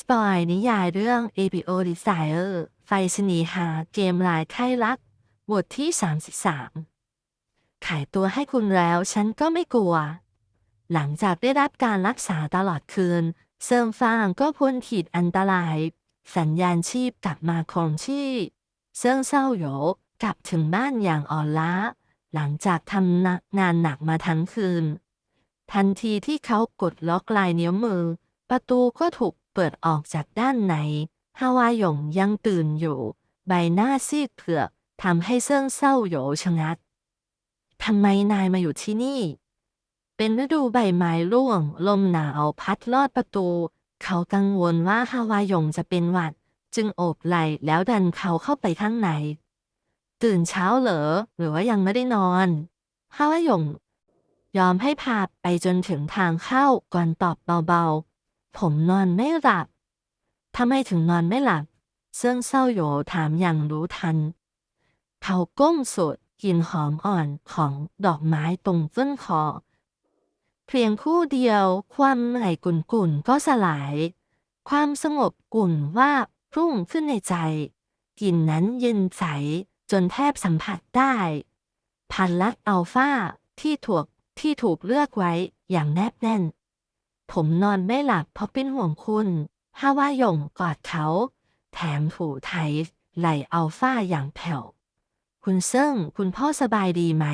สปอยนิยายเรื่อง APO Desire ไฟสนีหาเกมลายไข้รัก บทที่ 33 ขายตัวให้คุณแล้วฉันก็ไม่กลัว หลังจากได้รับการรักษาตลอดคืน เซิงฟางก็พ้นขีดอันตราย สัญญาณชีพกลับมาคงที่เซิงเศร้าโหยกลับถึงบ้านอย่างอ่อนล้า หลังจากทำงานหนักมาทั้งคืน ทันทีที่เขากดล็อกลายนิ้วมือ ประตูก็ถูก เปิดออกจากด้านในฮาวายงยังตื่นอยู่ ใบหน้าซีดเผือกทำให้เซิ่งเศร้าโหยชะงักทำไมนายมาอยู่ที่นี่ เป็นฤดูใบไม้ร่วง ลมหนาวพัดลอดประตู เขากังวลว่าฮาวายงจะเป็นหวัด จึงโอบไหล่แล้วดันเขาเข้าไปข้างใน ตื่นเช้าเหรอ หรือว่ายังไม่ได้นอนฮาวายง ยอมให้พาไปจนถึงทางเข้าก่อนตอบเบาๆ ผมนอนไม่หลับทำไมถึงนอนไม่หลับ เซิ่งเศร้าโยถามอย่างรู้ทัน เขาก้มสูดกลิ่นหอมอ่อนของดอกไม้ตรงต้นคอ เพียงคู่เดียวความเหนื่อยกุ่นๆก็สลาย ความสงบกุ่นว่าบพุ่งขึ้นในใจกลิ่นนั้นเย็นใสจนแทบสัมผัสได้ พันลัดอัลฟาที่ถูกที่ถูกเลือกไว้อย่างแนบแน่น ผมนอนไม่หลับเพราะเป็นห่วงคุณฮาวายงกอดเขา แถมถูไทยไหลอัลฟาอย่างแผ่ว คุณเซิ่งคุณพ่อสบายดีไหม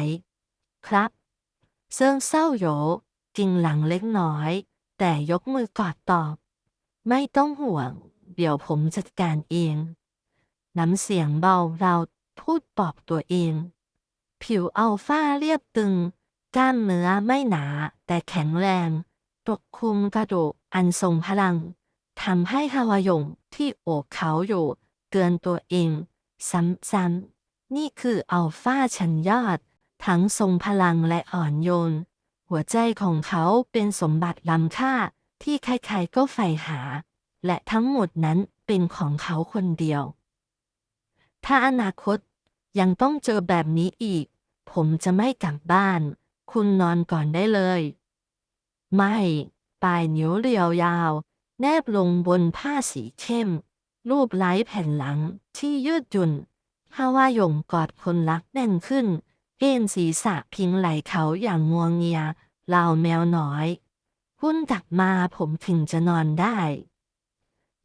ครับ เซิ่งเศร้าโหยจริงหลังเล็กน้อย แต่ยกมือกอดตอบ ไม่ต้องห่วง เดี๋ยวผมจัดการเอง น้ำเสียงเบาเราพูดปอบตัวเอง ผิวอัลฟาเรียบตึง กล้ามเนื้อไม่หนาแต่แข็งแรง ปกคลุมกระดูกอันทรงพลังทำให้ฮาวายงที่โอบเขาอยู่เตือนตัวเอง ซ้ำๆนี่คืออัลฟาชั้นยอด ทั้งทรงพลังและอ่อนโยน หัวใจของเขาเป็นสมบัติล้ำค่าที่ใครๆก็ใฝ่หา และทั้งหมดนั้นเป็นของเขาคนเดียว ถ้าอนาคตยังต้องเจอแบบนี้อีก ผมจะไม่กลับบ้าน คุณนอนก่อนได้เลย ไม่ปลายนิ้วเรียวยาว แนบลงบนผ้าสีเข้ม รูปไล้แผ่นหลังที่ยืดหยุ่นฮาวายงกอดคนรักแน่นขึ้นเอ็นศีรษะพิงไหลเขาอย่างงวงเงียราวแมวน้อยคุณกลับมาผมถึงจะนอนได้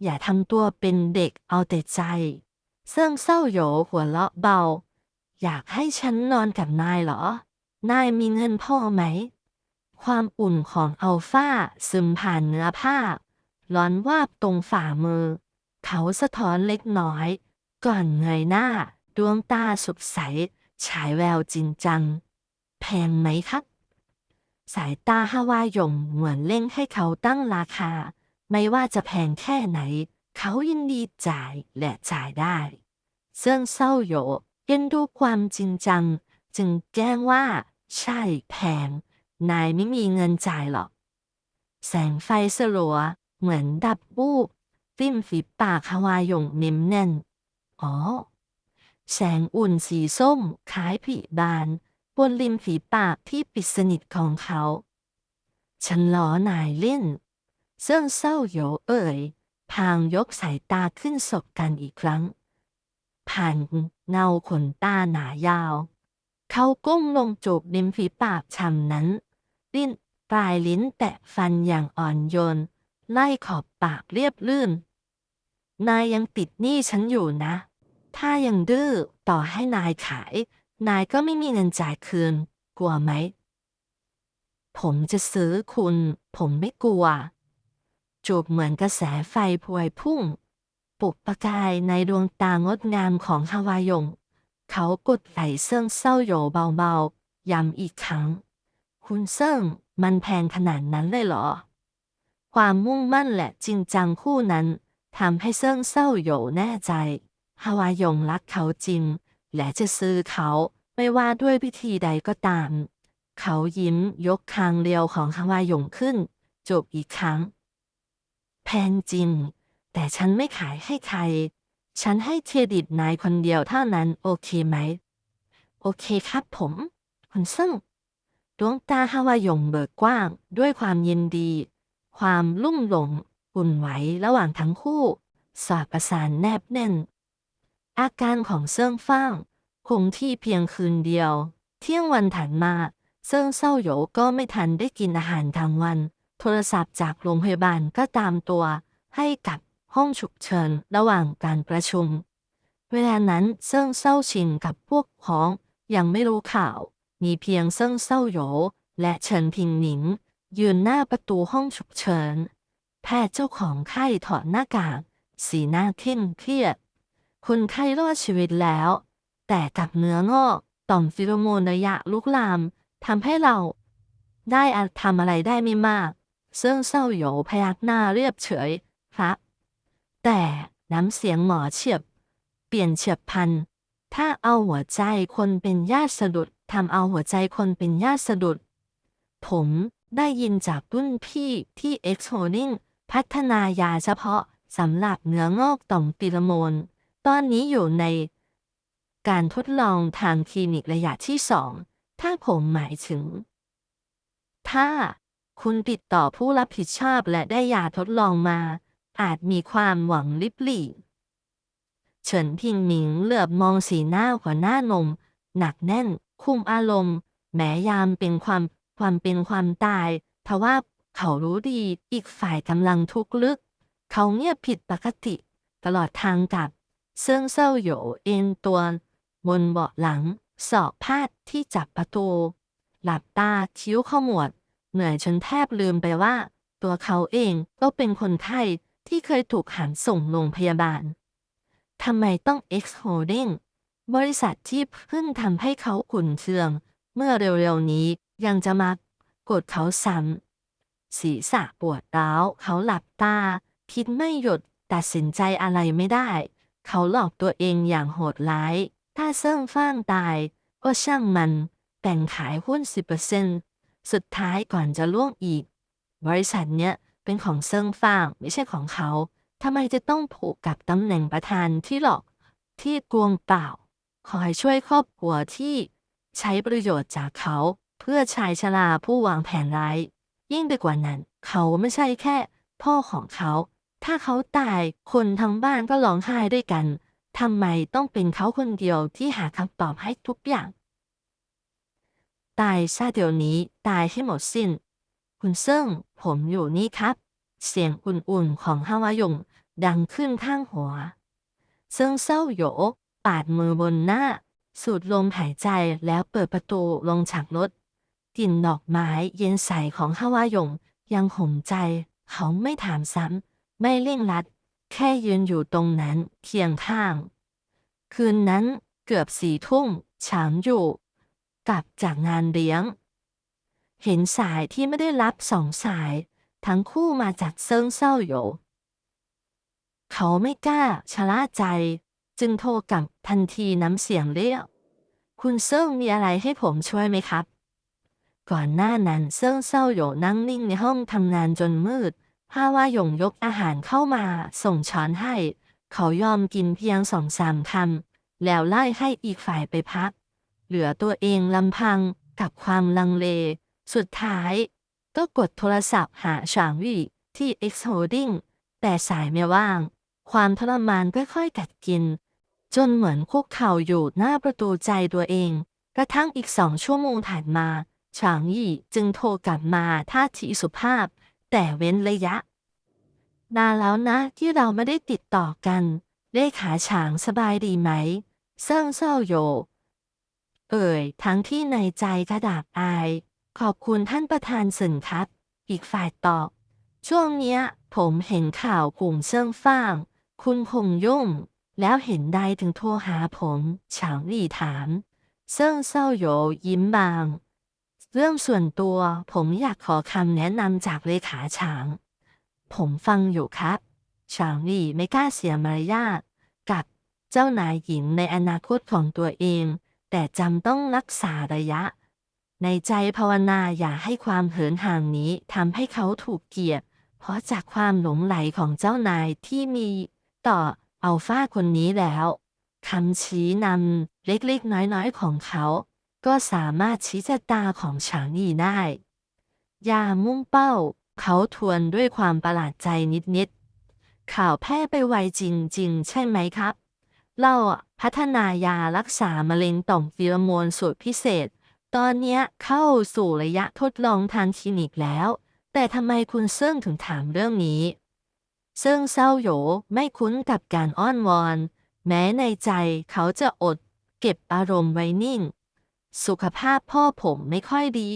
อย่าทำตัวเป็นเด็กเอาแต่ใจ เซิ่งเศร้าโหยหัวเราะเบา อยากให้ฉันนอนกับนายเหรอ นายมีเงินพ่อไหม ความอุ่นของอัลฟาซึมผ่านเนื้อผ้า ร้อนวาบตรงฝ่ามือ เขาสะท้อนเล็กน้อย ก่อนเงยหน้า ดวงตาสดใส ฉายแววจริงจัง แพงไหมครับสายตาฮาวายงเหมือนเล่งให้เขาตั้งราคา ไม่ว่าจะแพงแค่ไหน เขายินดีจ่ายและจ่ายได้ เซิ่งเศร้าโยเย็นดูความจริงจัง จึงแจ้งว่า ใช่แพง นายไม่มีเงินจ่ายหรอก แสงไฟสลัว เหมือนดับบูบริมฝีปากฮาวายงเน้มแน่น อ๋อ แสงอุ่นสีส้มคล้ายผีบาน บนริมฝีปากที่ปิดสนิทของเขา ฉันล้อนายเล่นเสื่องเศร้าโยเอ่ย พางยกสายตาขึ้นสบกันอีกครั้ง ผ่านเงาขนตาหนายาว เขาก้มลงจูบริมฝีปากช่ำนั้น ลิ้น ปลายลิ้นแตะฟันอย่างอ่อนโยน ไล่ขอบปากเรียบลื่น นายยังติดหนี้ฉันอยู่นะ ถ้ายังดื้อต่อให้นายขาย นายก็ไม่มีเงินจ่ายคืน กลัวไหม ผมจะซื้อคุณ ผมไม่กลัว จูบเหมือนกระแสไฟพวยพุ่ง ปุกประกายในดวงตางดงามของฮาวายง เขากดไหลเซิ่งเศร้าโหยเบาๆ ย้ำอีกครั้ง คุณเซิ่งมันแพงขนาดนั้นเลยเหรอ ความมุ่งมั่นและจริงจังคู่นั้นทำให้เซิ่งเศร้าโหยแน่ใจฮาวายงรักเขาจริง และจะซื้อเขาไม่ว่าด้วยวิธีใดก็ตาม เขายิ้มยกคางเรียวของฮาวายงขึ้น จบอีกครั้ง แพงจริง แต่ฉันไม่ขายให้ใคร ฉันให้เครดิตนายคนเดียวเท่านั้นโอเคไหม โอเคครับผม คุณซึ่ง ดวงตาฮาวายงเบิกกว้าง ด้วยความยินดี ความลุ่มหลงอุ่นไหวระหว่างทั้งคู่ สอดประสานแนบแน่น อาการของเซิงฟ้างคงที่เพียงคืนเดียว เที่ยงวันถัดมาเซิงเศร้าโหยก็ไม่ทันได้กินอาหารทั้งวัน โทรศัพท์จากโรงพยาบาลก็ตามตัว ให้กับห้องฉุกเฉินระหว่างการประชุม เวลานั้นเซิงเศร้าชิงกับพวกพ้องยังไม่รู้ข่าว มีเพียงเซิงเศร้าโหยและเฉินพิงหนิง ยืนหน้าประตูห้องฉุกเฉิน แพทย์เจ้าของไข้ถอดหน้ากาก สีหน้าเคร่งเครียด คนไข้รอดชีวิตแล้ว แต่กับเนื้องอกต่อมฟิโรโมนระยะลุกลามทำให้เราได้อาจทำอะไรได้ไม่มาก เซึ่งเศร้าโหยพยักหน้าเรียบเฉยครับ แต่น้ำเสียงหมอเฉียบ เปลี่ยนเฉียบพัน ถ้าเอาหัวใจคนเป็นญาติสะดุด ทำเอาหัวใจคนเป็นญาติสะดุด ผมได้ยินจากรุ่นพี่ที่ X Holding พัฒนายาเฉพาะสำหรับเนื้องอกต่อมฟิโรโมน ตอนนี้อยู่ใน การทดลองทางคลินิกระยะที่สองถ้าผมหมายถึง ถ้าคุณติดต่อผู้รับผิดชอบและได้ยาทดลองมา อาจมีความหวังลิบหลี่เฉินพิงหมิงเหลือบมองสีหน้าหัวหน้านม หนักแน่น คุมอารมณ์ แม้ยามเป็นความความเป็นความตายทว่าเขารู้ดีอีกฝ่ายกำลังทุกข์ลึก เขาเงียบผิดปกติ ตลอดทางกลับ เซิงเซาโหยเอ็นตัวบนเบาะหลัง สอบพาดที่จับประตู หลับตาคิ้วขมวด เหนื่อยจนแทบลืมไปว่า ตัวเขาเองก็เป็นคนไข้ที่เคยถูกหันส่งโรงพยาบาลทำไมต้อง X Holding บริษัทที่เพิ่งทำให้เขาขุ่นเคือง เมื่อเร็วๆนี้ยังจะมากดเขาซ้ำศีรษะปวดร้าวเขาหลับตา คิดไม่หยุดตัดสินใจอะไรไม่ได้ เขาหลอกตัวเองอย่างโหดร้าย ถ้าเซิ่งฟ้างตาย ก็ช่างมันแต่งขายหุ้น 10%สุดท้ายก่อนจะล่วงอีก บริษัทเนี้ยเป็นของเซิงฟางไม่ใช่ของเขาทำไมจะต้องผูกกับตำแหน่งประธานที่หลอกที่กวงเปล่า คอยช่วยครอบครัวที่ใช้ประโยชน์จากเขาเพื่อชายชราผู้วางแผนร้าย ยิ่งไปกว่านั้น เขาไม่ใช่แค่ พ่อของเขา ถ้าเขาตายคนทั้งบ้านก็ร้องไห้ด้วยกันทำไมต้องเป็นเขาคนเดียวที่หาคำตอบให้ทุกอย่าง ตายซะเดี๋ยวนี้ตายให้หมดสิ้น คุณเซิ่งผมอยู่นี่ครับ เสียงอุ่นๆของฮาวายงดังขึ้นข้างหัว เซิ่งเศร้าโย ปาดมือบนหน้า สูดลมหายใจแล้วเปิดประตูลงจากรถกลิ่นดอกไม้เย็นใสของฮาวายงยังห่มใจ เขาไม่ถามซ้ำ ไม่เร่งรัด แค่ยืนอยู่ตรงนั้นเคียงข้าง คืนนั้นเกือบสี่ทุ่มฉางอยู่กลับจากงานเลี้ยง เห็นสายที่ไม่ได้รับสองสาย ทั้งคู่มาจากเซิงเศร้าโหยเขาไม่กล้าชะล่าใจ จึงโทรกลับทันทีน้ำเสียงเรียกคุณเซิงมีอะไรให้ผมช่วยไหมครับ ก่อนหน้านั้นเซิงเศร้าโหยนั่งนิ่งในห้องทำงานจนมืดฮาว่าหยงยกอาหารเข้ามา ส่งช้อนให้ เขายอมกินเพียงสองสามคำแล้วไล่ให้อีกฝ่ายไปพัก เหลือตัวเองลำพังกับความลังเล สุดท้าย ก็กดโทรศัพท์หาฉางวี่ที่ X Holding แต่สายไม่ว่าง ความทรมานค่อยๆกัดกิน จนเหมือนคุกเข่าอยู่หน้าประตูใจตัวเอง กระทั่งอีกสองชั่วโมงถัดมาฉางยี่จึงโทรกลับมาท่าทีสุภาพ แต่เว้นระยะ นานแล้วนะที่เราไม่ได้ติดต่อกันเลขาฉางสบายดีไหมเซิ่งเศร้าโย เอ่ย ทั้งที่ในใจกระดาบอาย ขอบคุณท่านประธานสินครับ อีกฝ่ายตอบ ช่วงเนี้ย ผมเห็นข่าวกลุ่มเซิ่งฟ้าง คุณคงยุ่ง แล้วเห็นได้ถึงโทรหาผมฉางลี่ถาม เซิ่งเศร้าโยยิ้มบาง เรื่องส่วนตัวผมอยากขอคำแนะนำจากเลขาฉาง ผมฟังอยู่ครับฉางลี่ไม่กล้าเสียมารยาทกับเจ้านายหญิงในอนาคตของตัวเอง แต่จำต้องรักษาระยะ ในใจภาวนาอย่าให้ความเหินห่างนี้ทำให้เขาถูกเกลียดเพราะจากความหลงไหลของเจ้านายที่มีต่อ อัลฟาคนนี้แล้วคำชี้นำเล็กๆน้อยๆของเขา ก็สามารถชี้ชะตาของฉางหลี่ได้ ยามุ่งเป้า เขาทวนด้วยความประหลาดใจนิดๆ ข่าวแพร่ไปไวจริง ๆ ใช่ไหมครับ เราพัฒนายารักษามะเร็งต่อมฟิโรโมนสูตรพิเศษ ตอนเนี้ยเข้าสู่ระยะทดลองทางคลินิกแล้ว แต่ทำไมคุณเซิ่งถึงถามเรื่องนี้ ซิ่งเศร้าโหยไม่คุ้นกับการอ้อนวอน แม้ในใจเขาจะอด เก็บอารมณ์ไว้นิ่ง สุขภาพพ่อผมไม่ค่อยดี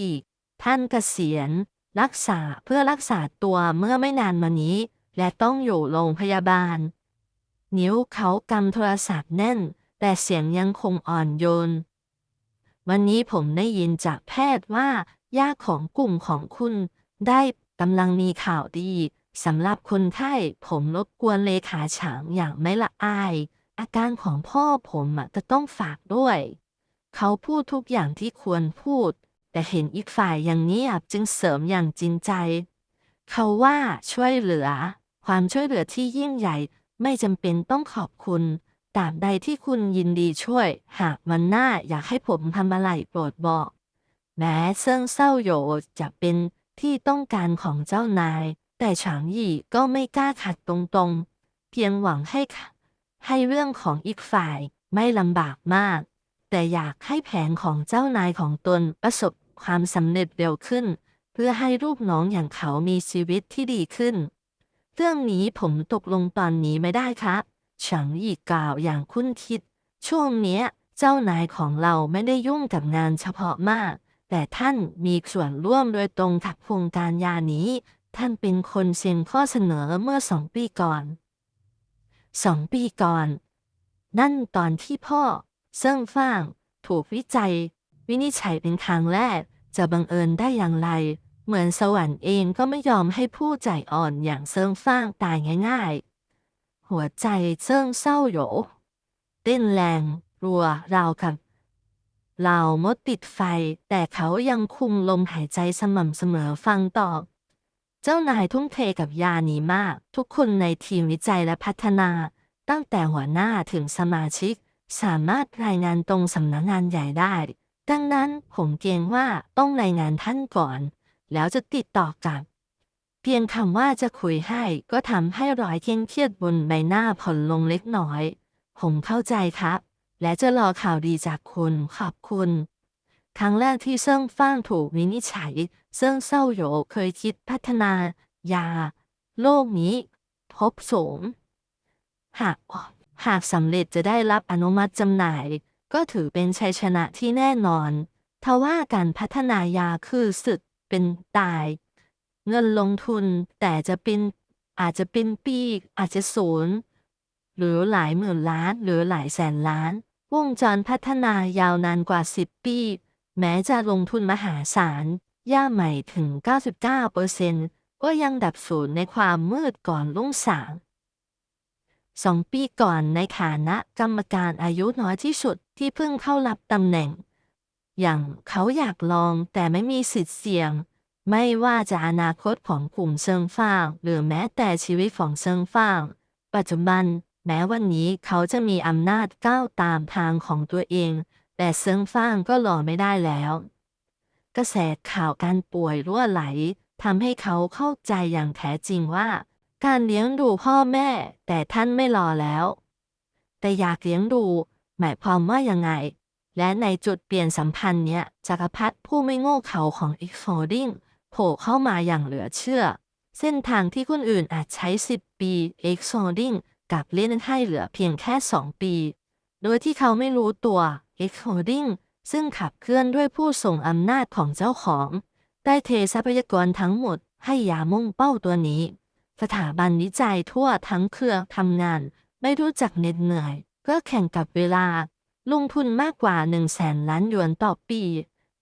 ท่านเกษียณ รักษาเพื่อรักษาตัวเมื่อไม่นานมานี้ และต้องอยู่โรงพยาบาล นิ้วเขากำโทรศัพท์แน่น แต่เสียงยังคงอ่อนโยน วันนี้ผมได้ยินจากแพทย์ว่าญาติของกลุ่มของคุณได้กำลังมีข่าวดี สำหรับคนไข้ผมรบกวนเลขาฉางอย่างไม่ละอาย อาการของพ่อผมจะต้องฝากด้วย เขาพูดทุกอย่างที่ควรพูด แต่เห็นอีกฝ่ายอย่างเงียบจึงเสริมอย่างจริงใจ เขาว่าช่วยเหลือ ความช่วยเหลือที่ยิ่งใหญ่ไม่จำเป็นต้องขอบคุณตราบใดที่คุณยินดีช่วย หากวันหน้าอยากให้ผมทำอะไรโปรดบอก แม้เซิ่งเศร้าโยจะเป็นที่ต้องการของเจ้านาย แต่ฉางหยี่ก็ไม่กล้าขัดตรงๆ เพียงหวังให้ให้เรื่องของอีกฝ่ายไม่ลำบากมาก แต่อยากให้แผนของเจ้านายของตนประสบความสำเร็จเร็วขึ้น เพื่อให้ลูกน้องอย่างเขามีชีวิตที่ดีขึ้น เรื่องนี้ผมตกลงตอนนี้ไม่ได้ครับฉางหยี่กล่าวอย่างคุ้นคิด ช่วงเนี้ย เจ้านายของเราไม่ได้ยุ่งกับงานเฉพาะมาก แต่ท่านมีส่วนร่วมโดยตรงกับโครงการยานี้ ท่านเป็นคนเซ็นข้อเสนอเมื่อสองปีก่อน สองปีก่อน นั่นตอนที่พ่อเซิ่งฟ่าง ถูกวิจัย วินิจฉัยเป็นครั้งแรก จะบังเอิญได้อย่างไร เหมือนสวรรค์เองก็ไม่ยอมให้ผู้ใจอ่อนอย่างเซิ่งฟ่างตายง่าย ๆ หัวใจเซิ่งเศร้าโหยเต้นแรง รัวราวกับเรามดติดไฟ แต่เขายังคุมลมหายใจสม่ำเสมอฟังตอบ เจ้านายทุ่มเทกับยานี้มาก ทุกคนในทีมวิจัยและพัฒนา ตั้งแต่หัวหน้าถึงสมาชิก สามารถรายงานตรงสำนักงานใหญ่ได้ ดังนั้นผมเกรงว่าต้องรายงานท่านก่อน แล้วจะติดต่อกลับ เพียงคำว่าจะคุยให้ก็ทำให้รอยเคร่งเครียดบนใบหน้าผ่อนลงเล็กน้อย ผมเข้าใจครับ และจะรอข่าวดีจากคุณขอบคุณ ครั้งแรกที่เซิ่งฟ้างถูกวินิจฉัย เซิ่งเศร้าโยเคยคิดพัฒนายา โลกนี้ พบสมหากหากสำเร็จจะได้รับอนุมัติจำหน่าย ก็ถือเป็นชัยชนะที่แน่นอน ทว่าการพัฒนายาคือสึกเป็นตาย เงินลงทุนแต่จะเป็นอาจจะเป็นปีอาจจะศูนย์หรือหลายหมื่นล้านหรือหลายแสนล้าน วงจรพัฒนายาวนานกว่า 10 ปี แม้จะลงทุนมหาศาล ย่าใหม่ถึง 99%ก็ยังดับศูนย์ในความมืดก่อนลุ่งสางสองปีก่อนในฐานะกรรมการอายุน้อยที่สุดที่เพิ่งเข้ารับตำแหน่ง อย่างเขาอยากลองแต่ไม่มีสิทธิ์เสี่ยง ไม่ว่าจะอนาคตของกลุ่มเซิงฟ้าง หรือแม้แต่ชีวิตของเซิงฟ้าง ปัจจุบัน แม้วันนี้เขาจะมีอำนาจก้าวตามทางของตัวเอง แต่เซิงฟางก็รอไม่ได้แล้ว กระแสข่าวการป่วยรั่วไหลทำให้เขาเข้าใจอย่างแท้จริงว่า การเลี้ยงดูพ่อแม่ แต่ท่านไม่รอแล้ว แต่อยากเลี้ยงดู หมายความว่ายังไง และในจุดเปลี่ยนสัมพันธ์เนี้ยจักรพรรดิผู้ไม่โง่เขลาของ e x f o r d i n g โผล่เข้ามาอย่างเหลือเชื่อ เส้นทางที่คนอื่นอาจใช้ 10 ปี e x f o r d i n g กับเล่นให้เหลือเพียงแค่ 2 ปี โดยที่เขาไม่รู้ตัว x f o r d i n g ซึ่งขับเคลื่อนด้วยผู้ส่งอำนาจของเจ้าของ ได้เททรัพยากรทั้งหมดให้ยามุ่งเป้าตัวนี้ สถาบันวิจัยทั่วทั้งเครือทำงาน ไม่รู้จักเหน็ดเหนื่อยก็แข่งกับเวลา ลงทุนมากกว่า1 0 0 0 0แสนล้านหยวนต่อปี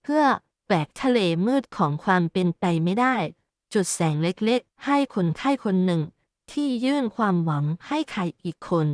เพื่อแบกทะเลมืดของความเป็นไปไม่ได้ จุดแสงเล็กๆ ให้คนไข้คนหนึ่ง ที่ยื่นความหวังให้ใครอีกคน